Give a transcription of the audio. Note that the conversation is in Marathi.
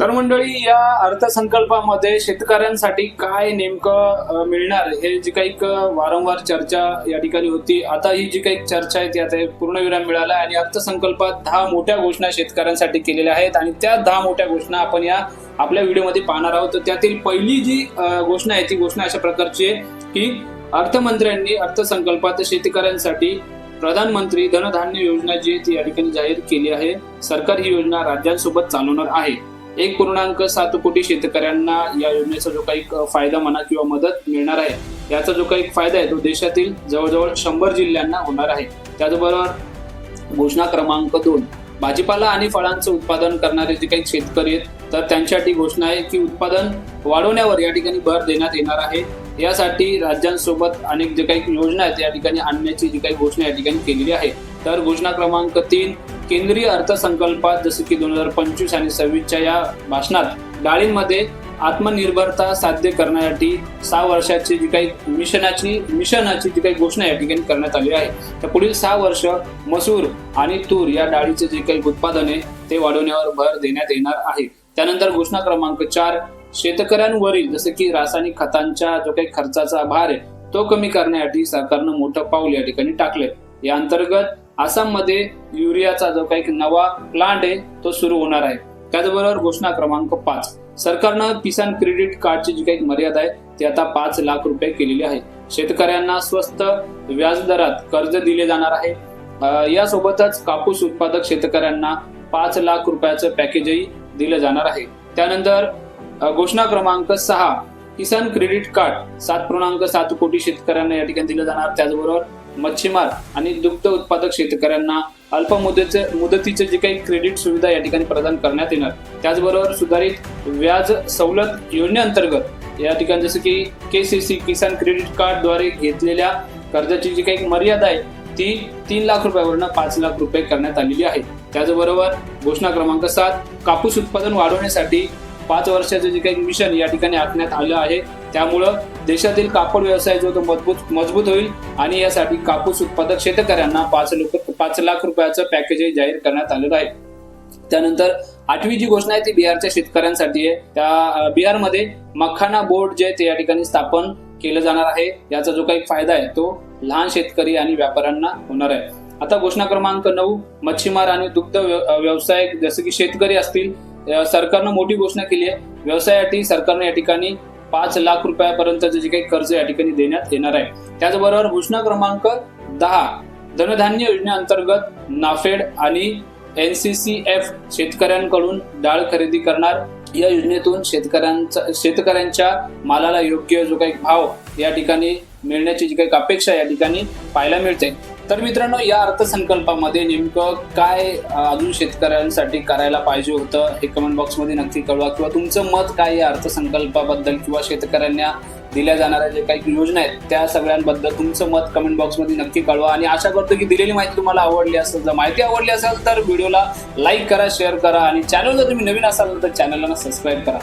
तर मंडळी या अर्थसंकल्पामध्ये शेतकऱ्यांसाठी काय नेमकं मिळणार? हे जी काही वारंवार चर्चा या ठिकाणी होती आता ही जी काही चर्चा आहे ती आता पूर्णविराम मिळाला आणि अर्थसंकल्पात दहा मोठ्या घोषणा शेतकऱ्यांसाठी केलेल्या आहेत आणि त्या दहा मोठ्या घोषणा आपण या आपल्या व्हिडिओमध्ये पाहणार आहोत. तर त्यातील पहिली जी घोषणा आहे ती घोषणा अशा प्रकारची आहे की अर्थमंत्र्यांनी अर्थसंकल्पात शेतकऱ्यांसाठी प्रधानमंत्री धनधान्य योजना जी आहे ती या ठिकाणी जाहीर केली आहे. सरकार ही योजना राज्यांसोबत चालवणार आहे. एक पूर्णांक सात कोटी शेतकऱ्यांना या योजनेचा जो काही फायदा म्हणा किंवा मदत मिळणार आहे याचा जो काही फायदा आहे तो देशातील जवळजवळ शंभर जिल्ह्यांना होणार आहे. त्याचबरोबर घोषणा क्रमांक दोन भाजीपाला आणि फळांचं उत्पादन करणारे जे काही शेतकरी आहेत तर त्यांच्यासाठी घोषणा आहे की उत्पादन वाढवण्यावर या ठिकाणी भर देण्यात येणार आहे. यासाठी राज्यांसोबत अनेक जे काही योजना आहेत या ठिकाणी आणण्याची जी काही घोषणा या ठिकाणी केलेली आहे. तर घोषणा क्रमांक तीन केंद्रीय अर्थसंकल्पात जसं की दोन हजार पंचवीस आणि सव्वीसच्या या भाषणात डाळींमध्ये आत्मनिर्भरता साध्य करण्यासाठी सहा वर्षाची जी काही मिशनाची मिशनाची जी काही घोषणा या ठिकाणी करण्यात आली आहे. तर पुढील सहा वर्ष मसूर आणि तूर या डाळीचे जे काही उत्पादन आहे ते वाढवण्यावर भर देण्यात येणार आहे. त्यानंतर घोषणा क्रमांक चार शेतकऱ्यांवरील जसं की रासायनिक खतांच्या जो काही खर्चाचा भार आहे तो कमी करण्यासाठी सरकारनं मोठं पाऊल या ठिकाणी टाकलंय. या अंतर्गत आसाममध्ये युरियाचा जो काही नवा प्लांट आहे तो सुरू होणार आहे. त्याचबरोबर घोषणा क्रमांक पाच. सरकारनं किसान क्रेडिट कार्डची जी काही मर्यादा आहे ती आता पाच लाख रुपये केलेली आहे. शेतकऱ्यांना स्वस्त व्याजदरात कर्ज दिले जाणार आहे. यासोबतच कापूस उत्पादक शेतकऱ्यांना पाच लाख रुपयाचं पॅकेजही दिलं जाणार आहे. त्यानंतर घोषणा क्रमांक सहा. किसान क्रेडिट कार्ड सात पूर्णांक सात कोटी शेतकऱ्यांना या ठिकाणी दिलं जाणार. त्याचबरोबर मच्छीमार आणि दुग्ध उत्पादक शेतकऱ्यांना अल्प मुदतीचे मुदतीचे जे काही क्रेडिट सुविधा या ठिकाणी प्रदान करण्यात येणार त्याचबरोबर सुधारित व्याज सवलत योजनेअंतर्गत या ठिकाणी जसं की K C C Kisan credit कार्डद्वारे घेतलेल्या कर्जाची जी काही मर्यादा आहे ती तीन लाख रुपयावरनं पाच लाख रुपये करण्यात आलेली आहे. त्याचबरोबर घोषणा क्रमांक सात कापूस उत्पादन वाढवण्यासाठी पाच वर्षाचं जे काही मिशन या ठिकाणी आखण्यात आलं आहे त्यामुळं देशातील कापड व्यवसाय जो तो मजबूत मजबूत होईल आणि यासाठी कापूस उत्पादक शेतकऱ्यांना पाच लोक पाच लाख रुपयाचं पॅकेजही जाहीर करण्यात आलेलं आहे. त्यानंतर आठवी जी घोषणा आहे ती बिहारच्या शेतकऱ्यांसाठी आहे. त्या बिहारमध्ये मखाना बोर्ड जे आहे ते या ठिकाणी स्थापन केलं जाणार आहे. याचा जो काही फायदा आहे तो लहान शेतकरी आणि व्यापाऱ्यांना होणार आहे. आता घोषणा क्रमांक नऊ मच्छीमार आणि दुग्ध व्यवसाय जसं की शेतकरी असतील सरकारनं मोठी घोषणा केली आहे. व्यवसायासाठी सरकारनं या ठिकाणी पाच लाख रुपयापर्यंतचं जे काही कर्ज या ठिकाणी देण्यात येणार आहे. त्याचबरोबर घोषणा क्रमांक दहा धनधान्य योजनेअंतर्गत नाफेड आणि एन सी सी एफ शेतकऱ्यांकडून डाळ खरेदी करणार. या योजनेतून शेतकऱ्यांचा शेतकऱ्यांच्या मालाला योग्य जो काही भाव या ठिकाणी मिळण्याची जी काही अपेक्षा या ठिकाणी पाहायला मिळते. तर मित्रांनो या अर्थसंकल्पामध्ये नेमकं काय अजून शेतकऱ्यांसाठी करायला पाहिजे होतं हे कमेंट बॉक्समध्ये नक्की कळवा. किंवा तुमचं मत काय या अर्थसंकल्पाबद्दल किंवा शेतकऱ्यांना दिल्या जाणाऱ्या जे काही योजना आहेत त्या सगळ्यांबद्दल तुमचं मत कमेंट बॉक्समध्ये नक्की कळवा. आणि आशा करतो की दिलेली माहिती तुम्हाला आवडली असेल जर माहिती आवडली असेल तर व्हिडिओला लाईक करा शेअर करा. आणि चॅनलला तुम्ही नवीन असाल तर चॅनलला सबस्क्राईब करा.